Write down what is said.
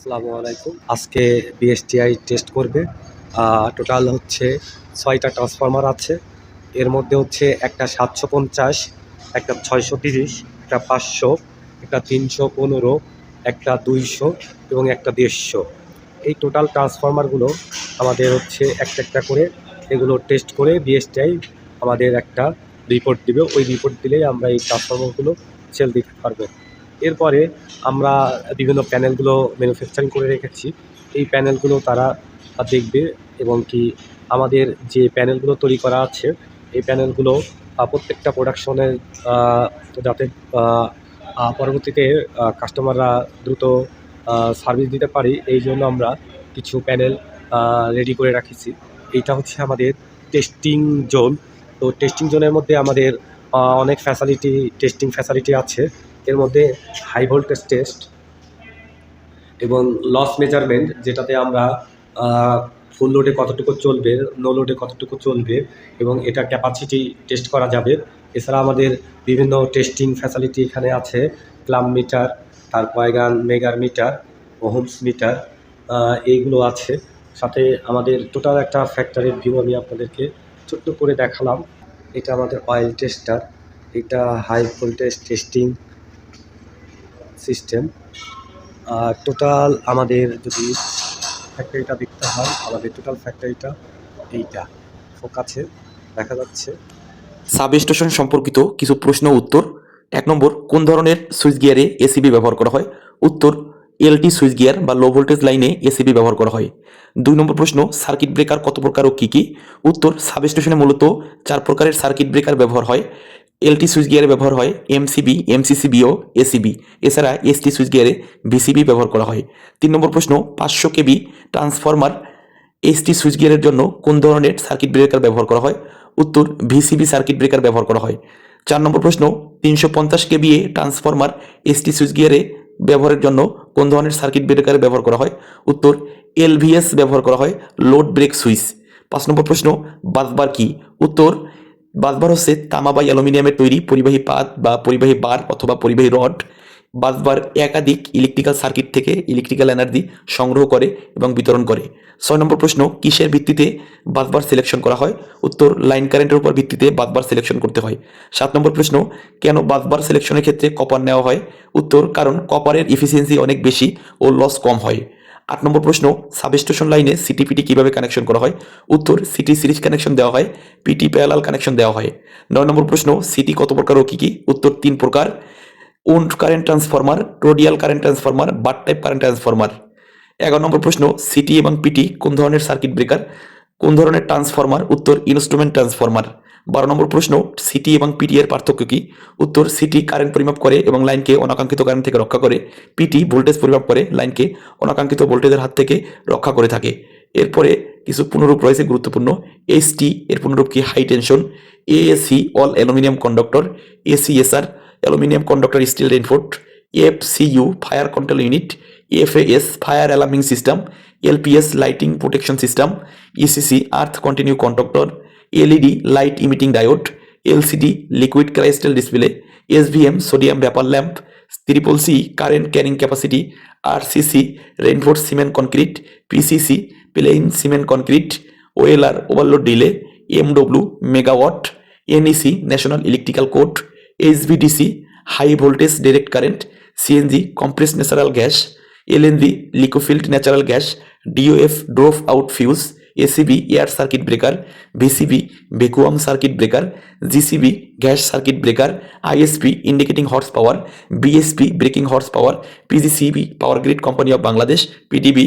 আসসালামু আলাইকুম। আজকে বিএসটিআই টেস্ট করবে। টোটাল হচ্ছে ছয়টা ট্রান্সফরমার আছে। এর মধ্যে হচ্ছে একটা সাতশো পঞ্চাশ, একটা ছয়শো তিরিশ, একটা পাঁচশো, একটা তিনশো পনেরো, একটা দুইশো এবং একটা দেড়শো। এই টোটাল ট্রান্সফরমারগুলো আমাদের হচ্ছে একটা একটা করে এগুলো টেস্ট করে বিএসটিআই আমাদের একটা রিপোর্ট দিবে। ওই রিপোর্ট দিলেই আমরা এই ট্রান্সফরমারগুলো সেল দিতে পারব। এরপরে আমরা বিভিন্ন প্যানেলগুলো ম্যানুফ্যাকচারিং করে রেখেছি। এই প্যানেলগুলো তারা দেখবে এবং কি আমাদের যে প্যানেলগুলো তৈরি করা আছে, এই প্যানেলগুলো প্রত্যেকটা প্রোডাকশনের যাতে পরবর্তীতে কাস্টমাররা দ্রুত সার্ভিস দিতে পারি, এই জন্য আমরা কিছু প্যানেল রেডি করে রাখেছি। এইটা হচ্ছে আমাদের টেস্টিং জোন তো টেস্টিং জোনের মধ্যে আমাদের অনেক ফ্যাসিলিটি টেস্টিং ফ্যাসিলিটি আছে। এর মধ্যে হাই ভোল্টেজ টেস্ট এবং লস মেজারমেন্ট যেটাতে আমরা ফুল লোডে কতটুকু চলবে নো লোডে কতটুকু চলবে এবং এটা ক্যাপাসিটি টেস্ট করা যাবে। এছাড়া আমাদের বিভিন্ন টেস্টিং ফ্যাসিলিটি এখানে আছে ক্লাম মিটার তারপর গান মেগার মিটার ওহমস মিটার এইগুলো আছে। সাথে আমাদের টোটাল একটা ফ্যাক্টরির ভিউ আমি আপনাদেরকে ছোট্ট করে দেখালাম। এটা আমাদের অয়েল টেস্টার এটা হাই ভোল্টেজ টেস্টিং সিস্টেম আর টোটাল আমাদের যদি ফ্যাক্টরিটা দেখতে হয়, আমাদের টোটাল ফ্যাক্টরিটা এইটা। ফোকাসে দেখা যাচ্ছে। সাব স্টেশন সম্পর্কিত কিছু প্রশ্ন উত্তর। এক নম্বর, কোন ধরনের সুইচ গিয়ারে এসিবি ব্যবহার করা হয়? উত্তর এলটি সুইচ গিয়ার বা লো ভোল্টেজ লাইনে এসিবি ব্যবহার করা হয়। দুই নম্বর প্রশ্ন সার্কিট ব্রেকার কত প্রকার ও কী কী? উত্তর সাব স্টেশনে মূলত চার প্রকারের সার্কিট ব্রেকার ব্যবহার হয়। এলটি সুইচ গিয়ারে ব্যবহার হয় এমসিবি, এমসিসিবি ও এসিবি। এছাড়া এসটি সুইচ গিয়ারে ভিসিবি ব্যবহার করা হয়। তিন নম্বর প্রশ্ন, পাঁচশো কেবি ট্রান্সফরমার এসটি সুইচ গিয়ারের জন্য কোন ধরনের সার্কিট ব্রেকার ব্যবহার করা হয়? উত্তর, ভিসিবি সার্কিট ব্রেকার ব্যবহার করা হয়। চার নম্বর প্রশ্ন, তিনশো পঞ্চাশ কেবিএ ট্রান্সফরমার এসটি সুইচ গিয়ারে ব্যবহারের জন্য কোন ধরনের সার্কিট ব্রেকার ব্যবহার করা হয়? উত্তর, এলভিএস ব্যবহার করা হয়, লোড ব্রেক সুইচ। পাঁচ নম্বর প্রশ্ন বাসবার কি? উত্তর বাসবার হচ্ছে তামা বা অ্যালুমিনিয়ামের তৈরি পরিবাহী পাত বা পরিবাহী বার অথবা পরিবাহী রড বাসবার একাধিক ইলেকট্রিক্যাল সার্কিট থেকে ইলেকট্রিক্যাল এনার্জি সংগ্রহ করে এবং বিতরণ করে। ছয় নম্বর প্রশ্ন, কিসের ভিত্তিতে বাসবার সিলেকশন করা হয়? উত্তর লাইন কারেন্টের উপর ভিত্তিতে বাসবার সিলেকশন করতে হয়। সাত নম্বর প্রশ্ন, কেন বাসবার সিলেকশনের ক্ষেত্রে কপার নেওয়া হয়? উত্তর, কারণ কপারের ইফিসিয়েন্সি অনেক বেশি ও লস কম হয়। আট নম্বর প্রশ্ন সাবস্টেশন লাইনে সিটি পিটি কীভাবে কানেকশন করা হয়? উত্তর সিটি সিরিজ কানেকশন দেওয়া হয় পিটি প্যারালাল কানেকশন দেওয়া হয়। নয় নম্বর প্রশ্ন সিটি কত প্রকার ও কী কী? উত্তর, তিন প্রকার। Wound current transformer toroidal current transformer bar type current transformer এগারো নম্বর প্রশ্ন সিটি এবং পিটি কোন ধরনের সার্কিট ব্রেকার কোন ধরনের ট্রান্সফরমার উত্তর ইনস্ট্রুমেন্ট ট্রান্সফরমার বারো নম্বর প্রশ্ন সিটি এবং পিটি এর পার্থক্য কি? উত্তর সিটি কারেন্ট পরিমাপ করে এবং লাইনকে অনাকাঙ্ক্ষিত কারেন্ট থেকে রক্ষা করে। পিটি ভোল্টেজ পরিমাপ করে লাইনকে অনাকাঙ্ক্ষিত ভোল্টেজের হাত থেকে রক্ষা করে থাকে। এরপরে কিছু পুনরূপ রয়েছে গুরুত্বপূর্ণ। এসটি এর পুনরূপ কি? High tension AAC all aluminium conductor ACSR aluminium conductor steel reinforced FCU fire control unit FAS fire alarming system LPS lighting protection system ECC earth continue conductor LED light emitting diode LCD liquid crystal display SVM sodium vapour lamp triple C current carrying capacity RCC reinforce cement concrete PCC plain cement concrete OLR overload delay MW megawatt NEC national electrical code HVDC high voltage direct current CNG compress natural gas LNG liquefied natural gas, DOF drop out fuse, ACB, air circuit breaker, VCB vacuum circuit breaker, GCB, gas circuit breaker, ISP, indicating horse power BSP, breaking horse power PGCB, power grid company of Bangladesh PDB